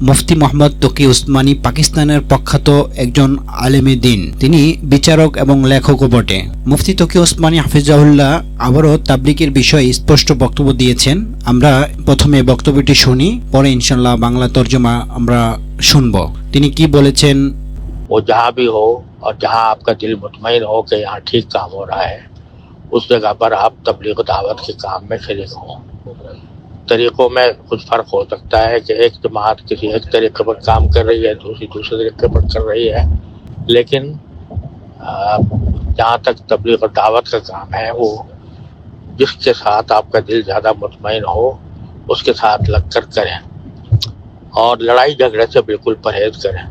মুফতি মোহাম্মদ তকি উসমানী পাকিস্তানের প্রখ্যাত একজন আলেমে দিন তিনি বিচারক এবং লেখকও বটে মুফতি তকি উসমানী হাফিজাউল্লাহ আবারও তাবলিকের বিষয়ে স্পষ্ট বক্তব্য দিয়েছেন আমরা প্রথমে বক্তব্যটি শুনি পরে ইনশাল্লাহ বাংলা তর্জমা আমরা শুনব তিনি কি বলেছেন वो जहाँ भी हो और जहाँ आपका दिल मुतमिन हो कि यहाँ ठीक काम हो रहा है उस जगह पर आप तबलीग दावत के काम में शरीक हों तरीक़ों में कुछ फ़र्क हो सकता है कि एक जमात किसी एक तरीके पर काम कर रही है दूसरी दूसरे तरीके पर कर रही है लेकिन आ, जहाँ तक तबलीग और दावत का काम है वो जिसके साथ आपका दिल ज़्यादा मुतमिन हो उसके साथ लग कर करें और लड़ाई झगड़े से बिल्कुल परहेज करें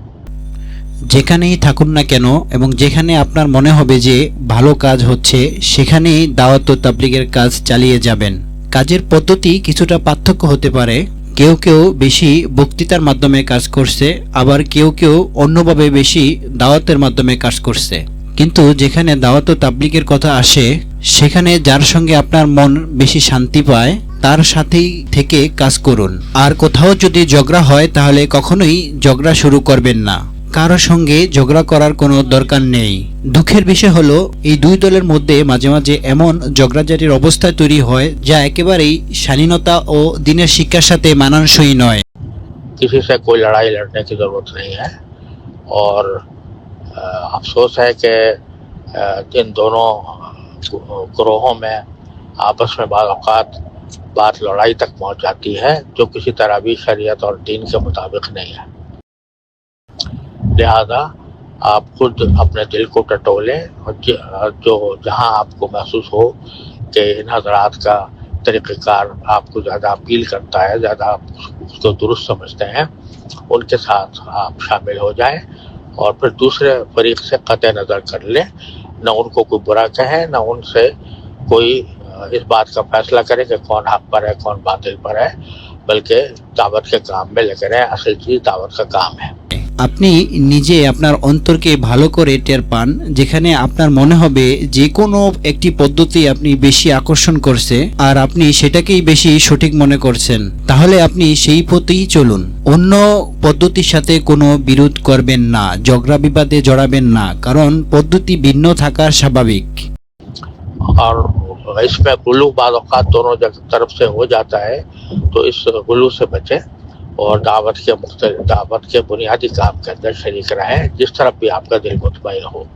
যেখানেই থাকুন না কেন এবং যেখানে আপনার মনে হবে যে ভালো কাজ হচ্ছে সেখানেই দাওয়াত ও তাবলিগের কাজ চালিয়ে যাবেন কাজের পদ্ধতি কিছুটা পার্থক্য হতে পারে। কেউ কেউ বেশি বক্তৃতার মাধ্যমে কাজ করছে, আবার কেউ কেউ অন্যভাবে বেশি দাওয়াতের মাধ্যমে কাজ করছে। কিন্তু যেখানে দাওয়াত ও তাবলিগের কথা আসে, সেখানে যার সঙ্গে আপনার মন বেশি শান্তি পায়, তার সাথেই থেকে কাজ করুন। আর কোথাও যদি ঝগড়া হয়, তাহলে কখনোই ঝগড়া শুরু করবেন না। কারো সঙ্গে ঝগড়া করার কোনো দরকার নেই দুঃখের বিষয় হলো এই দুই দলের মধ্যে মাঝে মাঝে এমন ঝগড়াঝাটির অবস্থা তৈরি হয় যা একেবারেই শালীনতা ও দিনের শিক্ষার সাথে মানানসই নয় किसी से कोई लड़ाई लड़ने की ज़रूरत नहीं है और अ, अफसोस है कि अ, इन दोनों ग्रोहों में आपस में बाज़ अवक़ात बात लड़ाई तक पहुंच जाती है जो किसी तरह भी शरीयत और दीन के मुताबिक नहीं है لہذا آپ خود اپنے دل کو ٹٹولیں اور جو جہاں آپ کو محسوس ہو کہ ان حضرات کا طریقہ کار آپ کو زیادہ اپیل کرتا ہے، زیادہ آپ اس کو درست سمجھتے ہیں، ان کے ساتھ آپ شامل ہو جائیں اور پھر دوسرے فریق سے قطع نظر کر لیں۔ نہ ان کو کوئی برا کہیں نہ ان سے کوئی اس بات کا فیصلہ کریں کہ کون حق پر ہے، کون باطل پر ہے، بلکہ دعوت کے کام میں لگے رہیں، اصل چیز دعوت کا کام ہے۔ আপনি নিজে আপনার অন্তরকে ভালো করে টের পান যেখানে আপনার মনে হবে যে কোনো একটি পদ্ধতি আপনি বেশি আকর্ষণ করছে আর আপনি সেটাকেই বেশি সঠিক মনে করছেন তাহলে আপনি সেই পথেই চলুন অন্য পদ্ধতির সাথে কোনো বিরোধ করবেন না ঝগড়া বিবাদে জড়াবেন না কারণ পদ্ধতি ভিন্ন থাকা স্বাভাবিক और इसमें गुलू बाद औक़ात दोनों जग- तरफ से हो जाता है तो इस गुलू से बचें और दावत के मुख्त दावत के बुनियादी काम के अंदर शरीक रहें जिस तरफ भी आपका दिल मुतमिन हो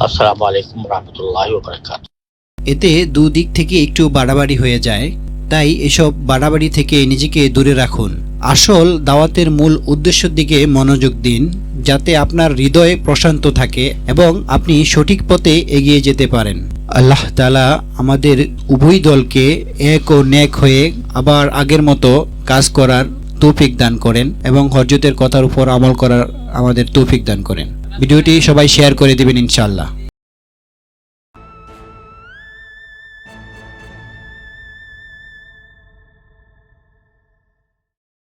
अस्सलाम वालेकुम रहमतुल्लाहि व बरकातहू এতে দুদিক থেকে একটু বাড়াবাড়ি হয়ে যায় তাই এসব বাড়াবাড়ি থেকে নিজেকে দূরে রাখুন আসল দাওয়াতের মূল উদ্দেশ্যের দিকে মনোযোগ দিন যাতে আপনার হৃদয় প্রশান্ত থাকে এবং আপনি সঠিক পথে এগিয়ে যেতে পারেন আল্লাহ তালা আমাদের উভয় দলকে এক ও ন্যাক হয়ে আবার আগের মতো কাজ করার তৌফিক দান করেন এবং হজরতের কথার উপর আমল করার আমাদের তৌফিক দান করেন। ভিডিওটি সবাই শেয়ার করে দেবেন ইনশাআল্লাহ।